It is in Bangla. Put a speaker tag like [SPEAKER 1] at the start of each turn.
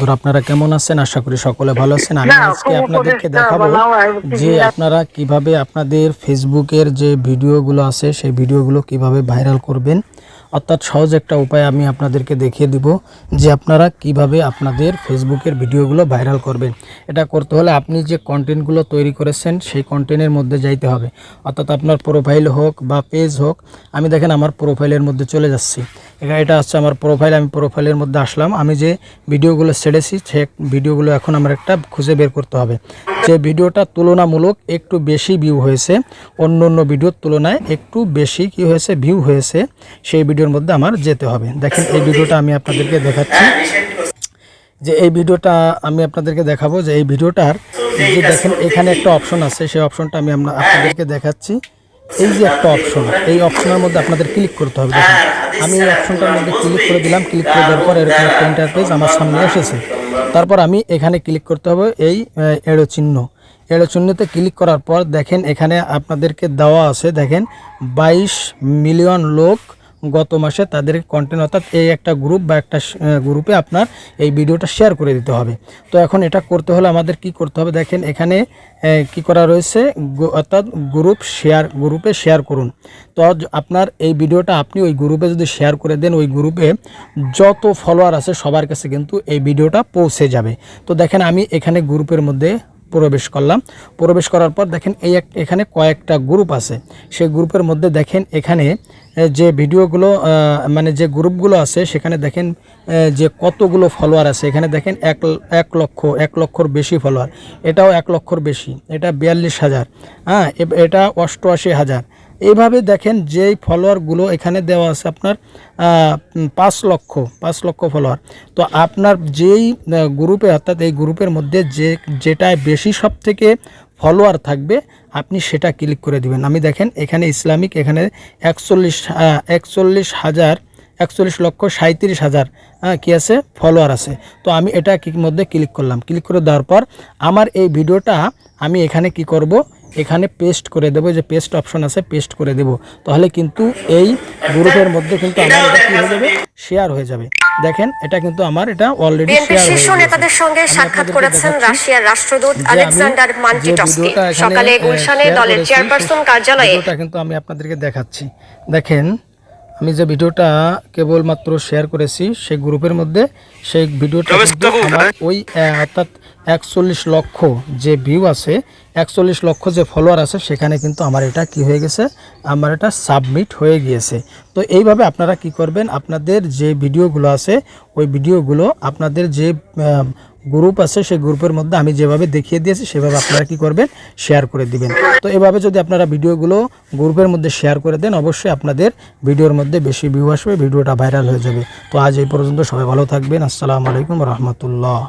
[SPEAKER 1] ধর আপনারা কেমন আছেন? আশা করি সকলে ভালো আছেন। আমি আজকে আপনাদেরকে দেখাবো যে আপনারা কীভাবে আপনাদের ফেসবুকের যে ভিডিওগুলো আছে সেই ভিডিওগুলো কীভাবে ভাইরাল করবেন। অর্থাৎ সহজ একটা উপায় আমি আপনাদেরকে দেখিয়ে দিব যে আপনারা কীভাবে আপনাদের ফেসবুকের ভিডিওগুলো ভাইরাল করবেন। এটা করতে হলে আপনি যে কন্টেন্টগুলো তৈরি করেছেন, সেই কন্টেন্টের মধ্যে যাইতে হবে। অর্থাৎ আপনার প্রোফাইল হোক বা পেজ হোক, আমি দেখেন আমার প্রোফাইলের মধ্যে চলে যাচ্ছি। এখানে এটা হচ্ছে আমার প্রোফাইল, আমি প্রোফাইলের মধ্যে আসলাম। আমি যে ভিডিওগুলো ছেড়েছি, সে ভিডিওগুলো এখন আমার একটা খুঁজে বের করতে হবে। যে ভিডিওটা তুলনামূলক একটু বেশি ভিউ হয়েছে, অন্য অন্য ভিডিওর তুলনায় একটু বেশি কি হয়েছে ভিউ হয়েছে, সেই ভিডিওর মধ্যে আমার যেতে হবে। দেখেন, এই ভিডিওটা আমি আপনাদেরকে দেখাচ্ছি। যে এই ভিডিওটা আমি আপনাদেরকে দেখাবো, যে এই ভিডিওটার যে দেখেন, এখানে একটা অপশন আছে, সেই অপশনটা আমি আপনা- আপনাদেরকে দেখাচ্ছি। এই যে একটা অপশন এই অপশনের মধ্যে আপনাদের ক্লিক করতে হবে। দেখুন, আমি এই অপশনটার মধ্যে ক্লিক করে দিলাম ক্লিক করে দেওয়ার পর এরকম একটা ইন্টারফেস আমার সামনে এসেছে। তারপর আমি এখানে ক্লিক করতে হবে এই এড়ো চিহ্ন। এড়ো চিহ্নতে ক্লিক করার পর দেখেন এখানে আপনাদেরকে দেওয়া আছে, দেখেন, বাইশ মিলিয়ন লোক গত মাসে তাদের কন্টেন্ট অর্থাৎ এই একটা গ্রুপ বা একটা গ্রুপে আপনার এই ভিডিওটা শেয়ার করে দিতে হবে। তো এখন এটা করতে হলে আমাদের কি করতে হবে? দেখেন এখানে কি করা রয়েছে? অর্থাৎ গ্রুপ শেয়ার গ্রুপে শেয়ার করুন। তো আপনার এই ভিডিওটা আপনি ওই গ্রুপে যদি শেয়ার করে দেন, ওই গ্রুপে যত ফলোয়ার আছে সবার কাছে কিন্তু এই ভিডিওটা পৌঁছে যাবে। তো দেখেন আমি এখানে গ্রুপের মধ্যে প্রবেশ করলাম। প্রবেশ করার পর দেখেন এই এক এখানে কয়েকটা গ্রুপ আছে। সেই গ্রুপের মধ্যে দেখেন এখানে যে ভিডিওগুলো মানে যে গ্রুপগুলো আছে, সেখানে দেখেন যে কতগুলো ফলোয়ার আছে। এখানে দেখেন এক এক লক্ষ, এক লক্ষর বেশি ফলোয়ার এটাও এক লক্ষর বেশি। এটা বিয়াল্লিশ হাজার। হ্যাঁ এটা অষ্টআশি হাজার। এইভাবে দেখেন যেই ফলোয়ারগুলো এখানে দেওয়া আছে আপনার পাঁচ লক্ষ পাঁচ লক্ষ ফলোয়ার। তো আপনার যেই গ্রুপে অর্থাৎ এই গ্রুপের মধ্যে যে, যেটায় বেশি সব থেকে ফলোয়ার থাকবে, আপনি সেটা ক্লিক করে দিবেন। আমি দেখেন, এখানে ইসলামিক, এখানে একচল্লিশ একচল্লিশ হাজার, একচল্লিশ লক্ষ সাঁত্রিশ হাজার কী আছে? ফলোয়ার আছে। তো আমি এটা মধ্যে ক্লিক করলাম। ক্লিক করে দেওয়ার পর, আমার এই ভিডিওটা আমি এখানে কি করব? এখানে পেস্ট করে দেবো যে পেস্ট অপশন আছে পেস্ট করে দেব। তাহলে কিন্তু এই গ্রুপের মধ্যে কিন্তু আমার এটা কি হয়ে যাবে? শেয়ার হয়ে যাবে। দেখেন এটা কিন্তু আমার এটা অলরেডি শেয়ার হয়ে গেছে।
[SPEAKER 2] নেতাদের সঙ্গে সাক্ষাৎ করেছেন রাশিয়ার রাষ্ট্রদূত আলেকজান্ডার মানটিটস্কি সকালে গুলশানে দলের চেয়ারপারসন কার্যালয়ে
[SPEAKER 1] ভিডিওটা কিন্তু আমি আপনাদেরকে দেখাচ্ছি। দেখেন আমি যে ভিডিওটা কেবলমাত্র শেয়ার করেছি সেই গ্রুপের মধ্যে সেই ভিডিওটা ওই অর্থাৎ একচল্লিশ লক্ষ যে ভিউ আছে, একচল্লিশ লক্ষ যে ফলোয়ার আছে, সেখানে কিন্তু আমার এটা কি হয়ে গেছে? আমার এটা সাবমিট হয়ে গিয়েছে। তো এইভাবে আপনারা কি করবেন? আপনাদের যে ভিডিওগুলো আছে, ওই ভিডিওগুলো আপনাদের যে গ্রুপ আছে, সেই গ্রুপের মধ্যে আমি যেভাবে দেখিয়ে দিয়েছি, সেভাবে আপনারা কি করবেন? শেয়ার করে দিবেন। তো এভাবে যদি আপনারা ভিডিওগুলো গ্রুপের মধ্যে শেয়ার করে দেন, অবশ্যই আপনাদের ভিডিওর মধ্যে বেশি ভিউ আসবে ভিডিওটা ভাইরাল হয়ে যাবে। তো আজ এই পর্যন্ত সবাই ভালো থাকবেন। আসসালামু আলাইকুম রহমতুল্লাহ।